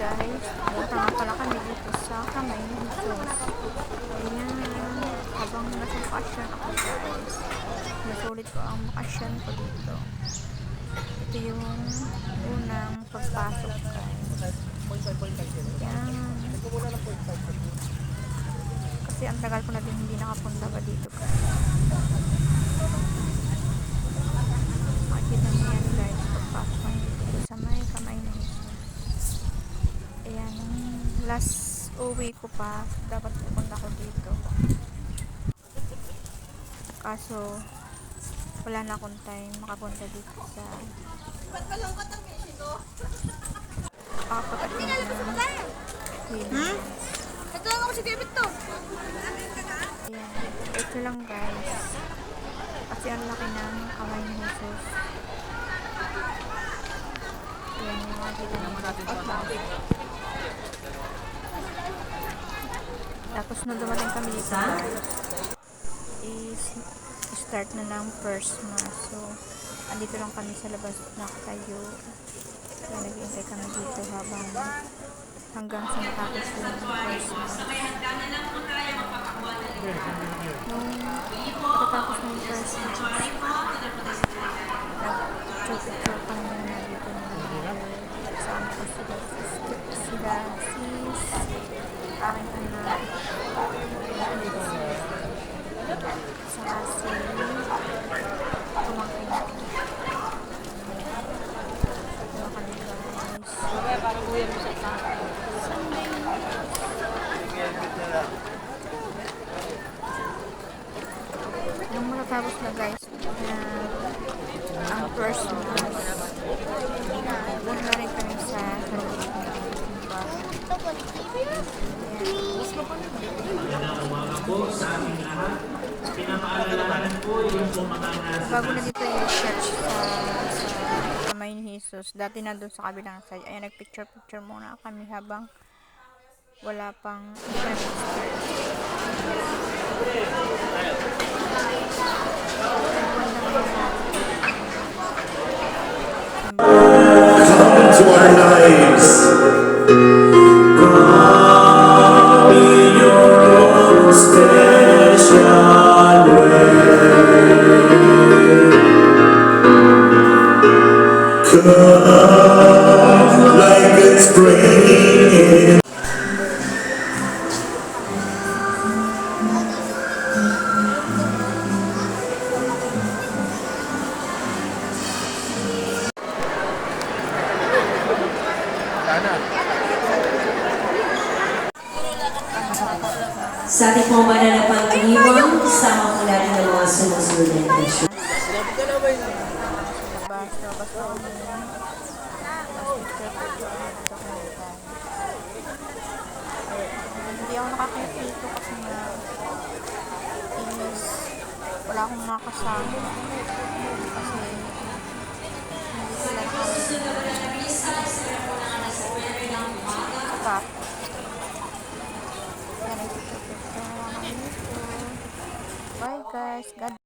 guys. Punta pala kami dito sa kamay ng Diyos. Ayan. Habang nasa bakasyon ako guys. Masulit ko ang bakasyon ko dito. Ito yung unang pagpasok guys. Ayan. Kasi ang tagal ko na din hindi nakapunta pa dito guys. Makikita mo yan guys. Pagpasok ko dito sa may kamay ng Jesus. Ayan. Last uwi ko pa. Dapat pupunta ko dito. Kaso wala na akong time makapunta dito sa Kapag Hmm? Ito lang ako si David to. Ayan. Ito lang guys. Kasi ang laki ng kamay ni Jesus. Ayan yung mga kita ng Tapos nung dumating kami dito is start na ng first mass. So, andito lang kami sa labas nakatayo. Kaya nag-iintay kami dito habang hanggang sa matapos yung first mass. Nung pagkatapos ng first match, nag-picture kami na dito na kasama ko sila, sila, sis, aking anak, saka si pamangkin ko. Diba kami guys? Nung matatapos na guys, na ang first mass, pumunta na rin kami sa. Bago na dito yung church sa, sa kamay ni Jesus. Dati na doon sa kabilang side. Ayan, nagpicture-picture muna kami habang wala pang start. Spring. Sa ating pong mananapangiwang, sama po natin ang mga sumusunod na intensyon. Hindi ako nakakita dito kasi na is wala akong makasama kasi hindi sila nakakita. Bye guys. God